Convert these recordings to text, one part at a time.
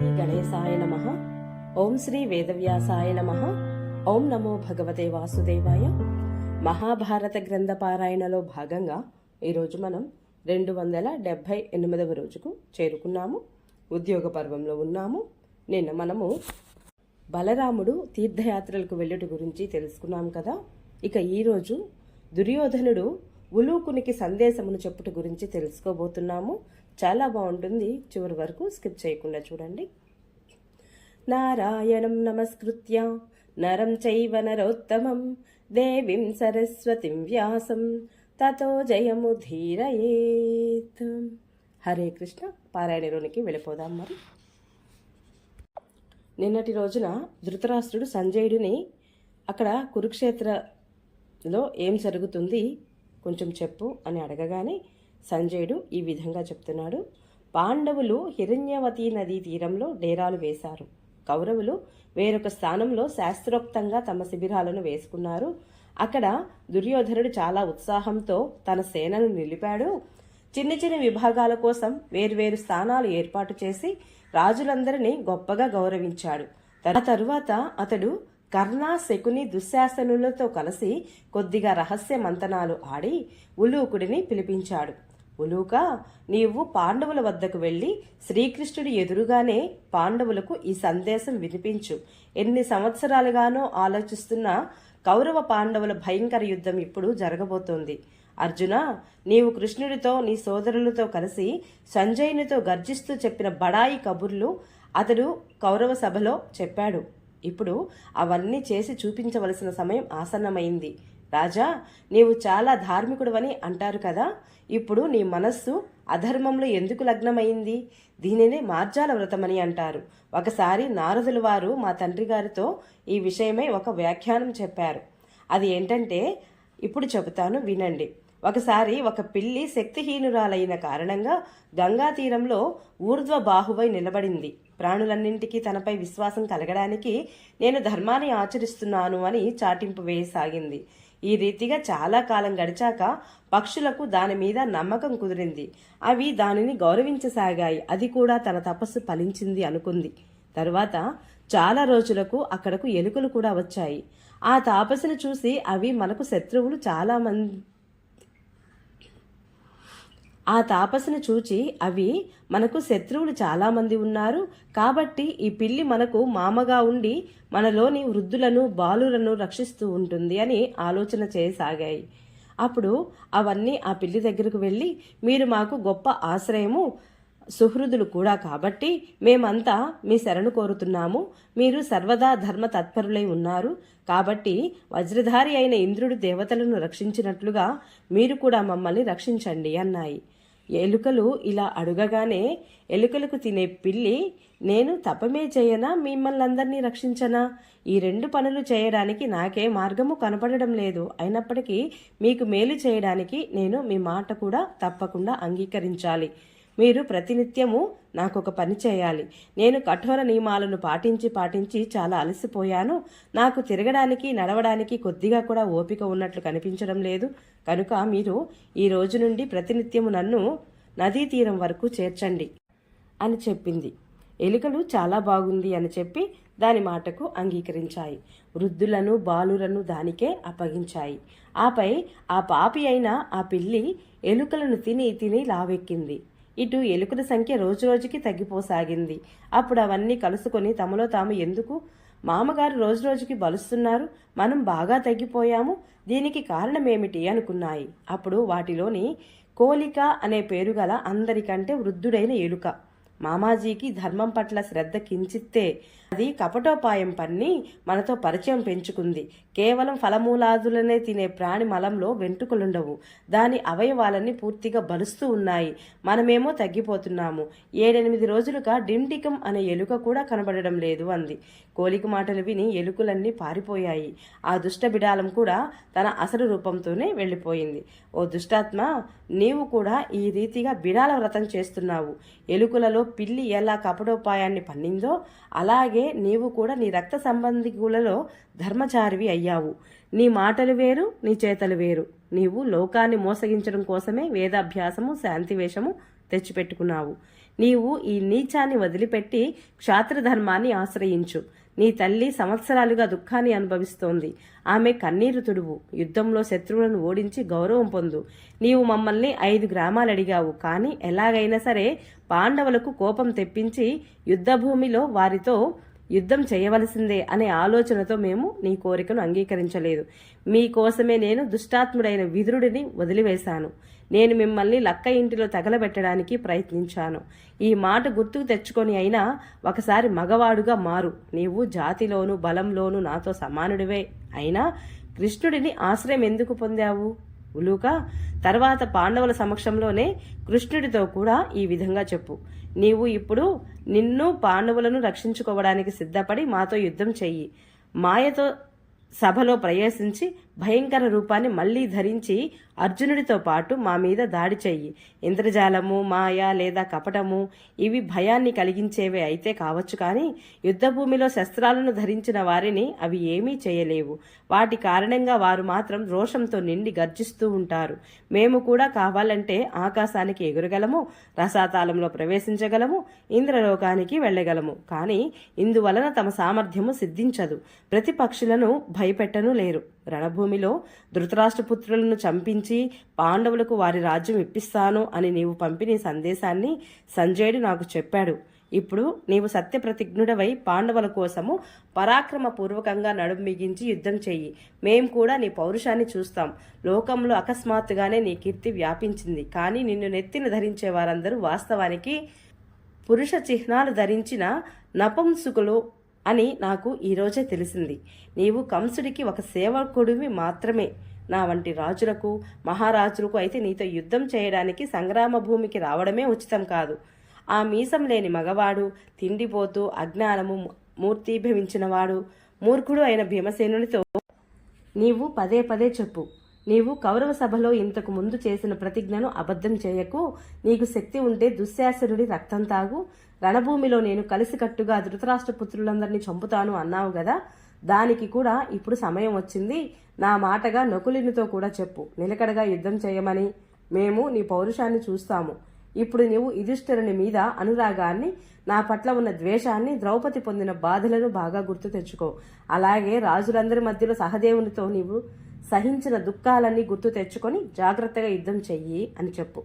శ్రీ గణేశాయ నమ. ఓం శ్రీ వేదవ్యాసాయ నమ. ఓం నమో భగవతే వాసుదేవాయ. మహాభారత గ్రంథ పారాయణలో భాగంగా ఈరోజు మనం రెండు వందల డెబ్భై ఎనిమిదవ రోజుకు చేరుకున్నాము. ఉద్యోగ పర్వంలో ఉన్నాము. నిన్న మనము బలరాముడు తీర్థయాత్రలకు వెళ్ళుట గురించి తెలుసుకున్నాం కదా. ఇక ఈరోజు దుర్యోధనుడు ఉలూకునికి సందేశమును చెప్పుట గురించి తెలుసుకోబోతున్నాము. చాలా బాగుంటుంది. చివరి వరకు స్కిప్ చేయకుండా చూడండి. నారాయణం నమస్కృత్య. నరం చైవ నరోత్తమం. దేవీం సరస్వతిం వ్యాసం. తతో జయము ధీరయేత్. హరే కృష్ణ. పారాయణలోనికి వెళ్ళిపోదాం మరి. నిన్నటి రోజున ధృతరాష్ట్రుడు సంజయుడిని అక్కడ కురుక్షేత్రలో ఏం జరుగుతుంది కొంచెం చెప్పు అని అడగగానే సంజయుడు ఈ విధంగా చెప్తున్నాడు. పాండవులు హిరణ్యవతి నదీ తీరంలో డేరాలు వేశారు. కౌరవులు వేరొక స్థానంలో శాస్త్రోక్తంగా తమ శిబిరాలను వేసుకున్నారు. అక్కడ దుర్యోధనుడు చాలా ఉత్సాహంతో తన సేనను నిలిపాడు. చిన్న చిన్న విభాగాల కోసం వేర్వేరు స్థానాలు ఏర్పాటు చేసి రాజులందరినీ గొప్పగా గౌరవించాడు. ఆ తరువాత అతడు కర్ణ శకుని దుశ్శాసనులతో కలిసి కొద్దిగా రహస్య మంతనాలు ఆడి ఉలూకుడిని పిలిపించాడు. ఉలూక నీవు పాండవుల వద్దకు వెళ్ళి శ్రీకృష్ణుడి ఎదురుగానే పాండవులకు ఈ సందేశం వినిపించు. ఎన్ని సంవత్సరాలుగానో ఆలోచిస్తున్న కౌరవ పాండవుల భయంకర యుద్ధం ఇప్పుడు జరగబోతోంది. అర్జున నీవు కృష్ణుడితో నీ సోదరులతో కలిసి సంజయునితో గర్జిస్తూ చెప్పిన బడాయి కబుర్లు అతడు కౌరవ సభలో చెప్పాడు. ఇప్పుడు అవన్నీ చేసి చూపించవలసిన సమయం ఆసన్నమైంది. రాజా నీవు చాలా ధార్మికుడవని అంటారు కదా? ఇప్పుడు నీ మనస్సు అధర్మంలో ఎందుకు లగ్నమైంది? దీనినే మార్జాల వ్రతమని అంటారు. ఒకసారి నారదుల వారు మా తండ్రి గారితో ఈ విషయమై ఒక వ్యాఖ్యానం చెప్పారు. అది ఏంటంటే ఇప్పుడు చెబుతాను వినండి. ఒకసారి ఒక పిల్లి శక్తిహీనురాలైన కారణంగా గంగా తీరంలో ఊర్ధ్వ బాహువై నిలబడింది. ప్రాణులన్నింటికీ తనపై విశ్వాసం కలగడానికి నేను ధర్మాన్ని ఆచరిస్తున్నాను అని చాటింపు వేయసాగింది. ఈ రీతిగా చాలా కాలం గడిచాక పక్షులకు దాని మీద నమ్మకం కుదిరింది. అవి దానిని గౌరవించసాగాయి. అది కూడా తన తపస్సు ఫలించింది అనుకుంది. తరువాత చాలా రోజులకు అక్కడకు ఎలుకలు కూడా వచ్చాయి. ఆ తాపసును చూసి అవి మనకు శత్రువులు చాలామంది ఆ తాపసును చూచి అవి మనకు శత్రువులు చాలామంది ఉన్నారు. కాబట్టి ఈ పిల్లి మనకు మామగా ఉండి మనలోని వృద్ధులను బాలులను రక్షిస్తూ ఉంటుంది అని ఆలోచన చేయసాగాయి. అప్పుడు అవన్నీ ఆ పిల్లి దగ్గరకు వెళ్ళి మీరు మాకు గొప్ప ఆశ్రయము సుహృదులు కూడా కాబట్టి మేమంతా మీ శరణు కోరుతున్నాము. మీరు సర్వదా ధర్మ తత్పరులై ఉన్నారు. కాబట్టి వజ్రధారి అయిన ఇంద్రుడు దేవతలను రక్షించినట్లుగా మీరు కూడా మమ్మల్ని రక్షించండి అన్నాయి. ఎలుకలు ఇలా అడుగగానే ఎలుకలకు తినే పిల్లి నేను తపమే చేయనా మిమ్మల్ని అందరినీ రక్షించనా? ఈ రెండు పనులు చేయడానికి నాకే మార్గము కనపడడం లేదు. అయినప్పటికీ మీకు మేలు చేయడానికి నేను మీ మాట కూడా తప్పకుండా అంగీకరించాలి. మీరు ప్రతినిత్యము నాకు ఒక పని చేయాలి. నేను కఠోర నియమాలను పాటించి పాటించి చాలా అలసిపోయాను. నాకు తిరగడానికి నడవడానికి కొద్దిగా కూడా ఓపిక ఉన్నట్లు కనిపించడం లేదు. కనుక మీరు ఈ రోజు నుండి ప్రతినిత్యము నన్ను నదీ తీరం వరకు చేర్చండి అని చెప్పింది. ఎలుకలు చాలా బాగుంది అని చెప్పి దాని మాటకు అంగీకరించాయి. వృద్ధులను బాలులను దానికే అప్పగించాయి. ఆపై ఆ పాపి అయిన ఆ పిల్లి ఎలుకలను తిని తిని లావెక్కింది. ఇటు ఎలుకల సంఖ్య రోజురోజుకి తగ్గిపోసాగింది. అప్పుడు అవన్నీ కలుసుకొని తమలో తాము ఎందుకు? మామగారు రోజురోజుకి బలుస్తున్నారు మనం బాగా తగ్గిపోయాము దీనికి కారణమేమిటి అనుకున్నాయి. అప్పుడు వాటిలోని కోలిక అనే పేరు గల అందరికంటే వృద్ధుడైన ఎలుక. మామాజీకి ధర్మం పట్ల శ్రద్ధ కించిత్తే అది కపటోపాయం పన్ని మనతో పరిచయం పెంచుకుంది. కేవలం ఫలమూలాదులనే తినే ప్రాణి మలంలో వెంట్రుకలుండవు దాని అవయవాలన్నీ పూర్తిగా బలుస్తూ ఉన్నాయి. మనమేమో తగ్గిపోతున్నాము. ఏడెనిమిది రోజులుగా డిండికం అనే ఎలుక కూడా కనబడడం లేదు అంది. కోలిక మాటలు విని ఎలుకలన్నీ పారిపోయాయి. ఆ దుష్ట బిడాలం కూడా తన అసలు రూపంతోనే వెళ్ళిపోయింది. ఓ దుష్టాత్మ నీవు కూడా ఈ రీతిగా బిడాల వ్రతం చేస్తున్నావు. ఎలుకలలో పిల్లి ఎలా కపటోపాయాన్ని పన్నిందో అలాగే నీవు కూడా నీ రక్త సంబంధికులలో ధర్మచారివి అయ్యావు. నీ మాటలు వేరు నీ చేతలు వేరు. నీవు లోకాన్ని మోసగించడం కోసమే వేదాభ్యాసము శాంతివేషము తెచ్చిపెట్టుకున్నావు. నీవు ఈ నీచాన్ని వదిలిపెట్టి క్షాత్రధర్మాన్ని ఆశ్రయించు. నీ తల్లి సంవత్సరాలుగా దుఃఖాన్ని అనుభవిస్తోంది. ఆమె కన్నీరు తుడువు. యుద్ధంలో శత్రువులను ఓడించి గౌరవం పొందు. నీవు మమ్మల్ని ఐదు గ్రామాలు అడిగావు. కానీ ఎలాగైనా సరే పాండవులకు కోపం తెప్పించి యుద్ధభూమిలో వారితో యుద్ధం చేయవలసిందే అనే ఆలోచనతో మేము నీ కోరికను అంగీకరించలేదు. మీకోసమే నేను దుష్టాత్ముడైన విదురుడిని వదిలివేశాను. నేను మిమ్మల్ని లక్క ఇంటిలో తగలబెట్టడానికి ప్రయత్నించాను. ఈ మాట గుర్తుకు తెచ్చుకొని అయినా ఒకసారి మగవాడుగా మారు. నీవు జాతిలోను బలంలోను నాతో సమానుడివే. అయినా కృష్ణుడిని ఆశ్రయం ఎందుకు పొందావు? ఉలూక తర్వాత పాండవుల సమక్షంలోనే కృష్ణుడితో కూడా ఈ విధంగా చెప్పు. నీవు ఇప్పుడు నిన్ను పాండవులను రక్షించుకోవడానికి సిద్ధపడి మాతో యుద్ధం చెయ్యి. మాయతో సభలో ప్రవేశించి భయంకర రూపాన్ని మళ్ళీ ధరించి అర్జునుడితో పాటు మా మీద దాడి చెయ్యి. ఇంద్రజాలము మాయ లేదా కపటము ఇవి భయాన్ని కలిగించేవే అయితే కావచ్చు కానీ యుద్ధభూమిలో శస్త్రాలను ధరించిన వారిని అవి ఏమీ చేయలేవు. వాటి కారణంగా వారు మాత్రం రోషంతో నిండి గర్జిస్తూ ఉంటారు. మేము కూడా కావాలంటే ఆకాశానికి ఎగురగలము రసాతాలంలో ప్రవేశించగలము ఇంద్రలోకానికి వెళ్ళగలము. కానీ ఇందువలన తమ సామర్థ్యము సిద్ధించదు. ప్రతిపక్షులను భయపెట్టను లేరు. రణభూమిలో ధృతరాష్ట్రపుత్రులను చంపించి పాండవులకు వారి రాజ్యం ఇప్పిస్తాను అని నీవు పంపిన సందేశాన్ని సంజయుడు నాకు చెప్పాడు. ఇప్పుడు నీవు సత్యప్రతిజ్ఞుడవై పాండవుల కోసము పరాక్రమపూర్వకంగా నడుం మిగించి యుద్ధం చెయ్యి. మేం కూడా నీ పౌరుషాన్ని చూస్తాం. లోకంలో అకస్మాత్తుగానే నీ కీర్తి వ్యాపించింది. కానీ నిన్ను నెత్తిన ధరించే వారందరూ వాస్తవానికి పురుష చిహ్నాలు ధరించిన నపుంసుకులు అని నాకు ఈరోజే తెలిసింది. నీవు కంసుడికి ఒక సేవకుడివి మాత్రమే. నా వంటి రాజులకు మహారాజులకు అయితే నీతో యుద్ధం చేయడానికి సంగ్రామ భూమికి రావడమే ఉచితం కాదు. ఆ మీసం లేని మగవాడు తిండిపోతూ అజ్ఞానము మూర్తిభవించినవాడు మూర్ఖుడు అయిన భీమసేనునితో నీవు పదే పదే చెప్పు. నీవు కౌరవ సభలో ఇంతకు ముందు చేసిన ప్రతిజ్ఞను అబద్ధం చేయకు. నీకు శక్తి ఉంటే దుశ్శాసనుడి రక్తం తాగు. రణభూమిలో నేను కలిసికట్టుగా ధృతరాష్ట్ర పుత్రులందరినీ చంపుతాను అన్నావు కదా దానికి కూడా ఇప్పుడు సమయం వచ్చింది. నా మాటగా నకులినితో కూడా చెప్పు. నిలకడగా యుద్ధం చేయమని. మేము నీ పౌరుషాన్ని చూస్తాము. ఇప్పుడు నీవు యుధిష్ఠిరుని మీద అనురాగాన్ని నా పట్ల ఉన్న ద్వేషాన్ని ద్రౌపది పొందిన బాధలను బాగా గుర్తు తెచ్చుకో. అలాగే రాజులందరి మధ్యలో సహదేవునితో నీవు సహించిన దుఃఖాలన్నీ గుర్తు తెచ్చుకొని జాగ్రత్తగా యుద్ధం చెయ్యి అని చెప్పు.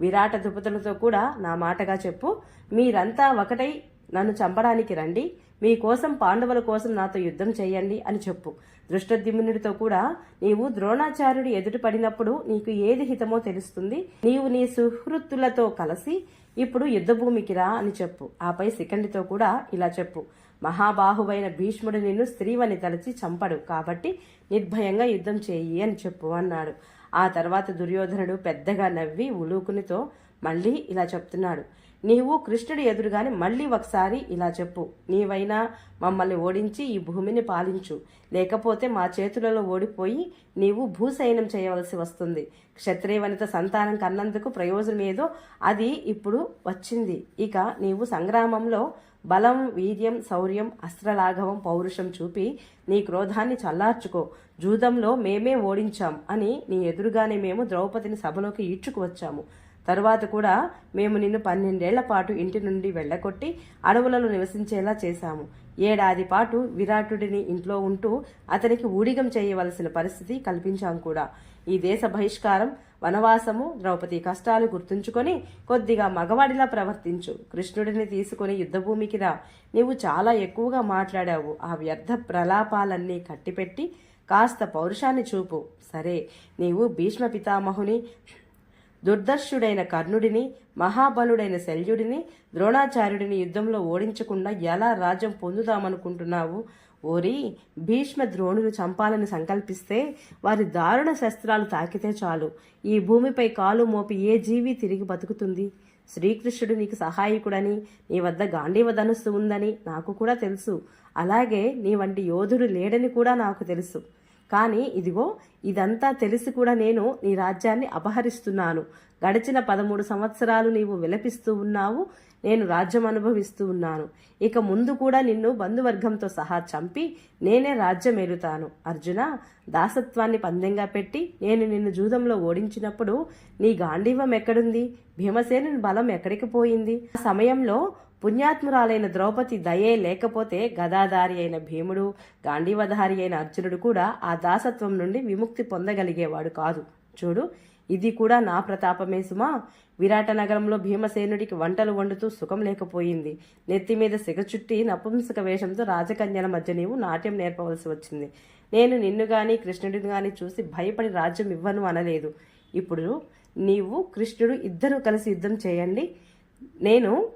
విరాట దృపతులతో కూడా నా మాటగా చెప్పు. మీరంతా ఒకటై నన్ను చంపడానికి రండి. మీకోసం పాండవుల కోసం నాతో యుద్ధం చేయండి అని చెప్పు. దృష్టద్యుమ్నుడితో కూడా నీవు ద్రోణాచార్యుడి ఎదుటి పడినప్పుడు నీకు ఏది హితమో తెలుస్తుంది. నీవు నీ సుహృత్తులతో కలిసి ఇప్పుడు యుద్ధభూమికి రా అని చెప్పు. ఆపై శిఖండితో కూడా ఇలా చెప్పు. మహాబాహువైన భీష్ముడు నిన్ను స్త్రీవని తలచి చంపడు. కాబట్టి నిర్భయంగా యుద్ధం చేయి అని చెప్పు అన్నాడు. ఆ తర్వాత దుర్యోధనుడు పెద్దగా నవ్వి ఉలూకునితో మళ్ళీ ఇలా చెప్తున్నాడు. నీవు కృష్ణుడి ఎదురుగాని మళ్ళీ ఒకసారి ఇలా చెప్పు. నీవైనా మమ్మల్ని ఓడించి ఈ భూమిని పాలించు. లేకపోతే మా చేతులలో ఓడిపోయి నీవు భూసైనం చేయవలసి వస్తుంది. క్షత్రియ వనిత సంతానం కన్నందుకు ప్రయోజనం ఏదో అది ఇప్పుడు వచ్చింది. ఇక నీవు సంగ్రామంలో బలం వీర్యం శౌర్యం అస్త్రలాఘవం పౌరుషం చూపి నీ క్రోధాన్ని చల్లార్చుకో. జూదంలో మేమే ఓడించాం అని నీ ఎదురుగానే మేము ద్రౌపదిని సభలోకి ఈడ్చుకు వచ్చాము. తరువాత కూడా మేము నిన్ను పన్నెండేళ్ళ పాటు ఇంటి నుండి వెళ్ళగొట్టి అడవులలో నివసించేలా చేశాము. ఏడాది పాటు విరాటుడిని ఇంట్లో ఉంటూ అతనికి ఊడిగం చేయవలసిన పరిస్థితి కల్పించాం కూడా. ఈ దేశ బహిష్కారం వనవాసము ద్రౌపది కష్టాలు గుర్తుంచుకొని కొద్దిగా మగవాడిలా ప్రవర్తించు. కృష్ణుడిని తీసుకుని యుద్ధభూమికి రా. నీవు చాలా ఎక్కువగా మాట్లాడావు. ఆ వ్యర్థ ప్రలాపాలన్నీ కట్టిపెట్టి కాస్త పౌరుషాన్ని చూపు. సరే నీవు భీష్మ పితామహుని దుర్దర్శుడైన కర్ణుడిని మహాబలుడైన శల్యుడిని ద్రోణాచార్యుడిని యుద్ధంలో ఓడించకుండా ఎలా రాజ్యం పొందుదామనుకుంటున్నావు? ఓరి భీష్మ ద్రోణులు చంపాలని సంకల్పిస్తే వారి దారుణ శస్త్రాలు తాకితే చాలు. ఈ భూమిపై కాలు మోపి ఏ జీవి తిరిగి బతుకుతుంది? శ్రీకృష్ణుడు నీకు సహాయకుడని నీ వద్ద గాంధీవ ధనుస్సు ఉందని నాకు కూడా తెలుసు. అలాగే నీ వంటి యోధుడు లేడని కూడా నాకు తెలుసు. కానీ ఇదిగో ఇదంతా తెలిసి కూడా నేను నీ రాజ్యాన్ని అపహరిస్తున్నాను. గడిచిన పదమూడు సంవత్సరాలు నీవు విలపిస్తూ ఉన్నావు నేను రాజ్యం అనుభవిస్తూ ఉన్నాను. ఇక ముందు కూడా నిన్ను బంధువర్గంతో సహా చంపి నేనే రాజ్యం ఏలుతాను అర్జున దాసత్వాన్ని పందెంగా పెట్టి నేను నిన్ను జూదంలో ఓడించినప్పుడు నీ గాంధీవం ఎక్కడుంది? భీమసేనుని బలం ఎక్కడికి పోయింది? ఆ సమయంలో పుణ్యాత్మురాలైన ద్రౌపది దయే లేకపోతే గదాధారి అయిన భీముడు గాంధీవధారి అయిన అర్జునుడు కూడా ఆ దాసత్వం నుండి విముక్తి పొందగలిగేవాడు కాదు. చూడు ఇది కూడా నా ప్రతాపమే సుమా. విరాట నగరంలో భీమసేనుడికి వంటలు వండుతూ సుఖం లేకపోయింది. నెత్తి మీద సిగ చుట్టి నపుంసక వేషంతో రాజకన్యల మధ్య నీవు నాట్యం నేర్పవలసి వచ్చింది. నేను నిన్ను గాని కృష్ణుడిని గాని చూసి భయపడి రాజ్యం ఇవ్వను అనలేదు. ఇప్పుడు నీవు కృష్ణుడు ఇద్దరూ కలిసి యుద్ధం చేయండి. నేను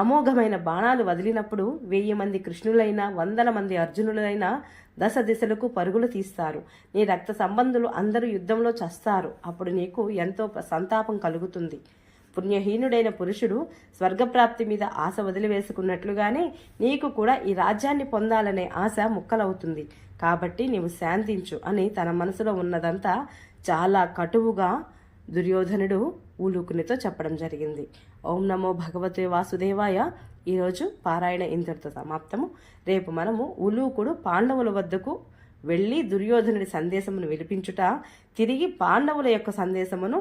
అమోఘమైన బాణాలు వదిలినప్పుడు వెయ్యి మంది కృష్ణులైనా వందల మంది అర్జునులైనా దశ దిశలకు పరుగులు తీస్తారు. నీ రక్త సంబంధులు అందరూ యుద్ధంలో చస్తారు. అప్పుడు నీకు ఎంతో సంతాపం కలుగుతుంది. పుణ్యహీనుడైన పురుషుడు స్వర్గప్రాప్తి మీద ఆశ వదిలివేసుకున్నట్లుగానే నీకు కూడా ఈ రాజ్యాన్ని పొందాలనే ఆశ ముక్కలవుతుంది. కాబట్టి నీవు శాంతించు అని తన మనసులో ఉన్నదంతా చాలా కటువుగా దుర్యోధనుడు ఊలూకునితో చెప్పడం జరిగింది. ఓం నమో భగవతే వాసుదేవాయ. ఈరోజు పారాయణ ఇంతటితో సమాప్తము. రేపు మనము ఉలూకుడు పాండవుల వద్దకు వెళ్ళి దుర్యోధనుడి సందేశమును వినిపించుట తిరిగి పాండవుల యొక్క సందేశమును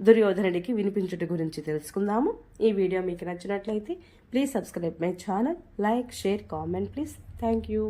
దుర్యోధనుడికి వినిపించుట గురించి తెలుసుకుందాము. ఈ వీడియో మీకు నచ్చినట్లయితే please subscribe my channel like share comment please thank you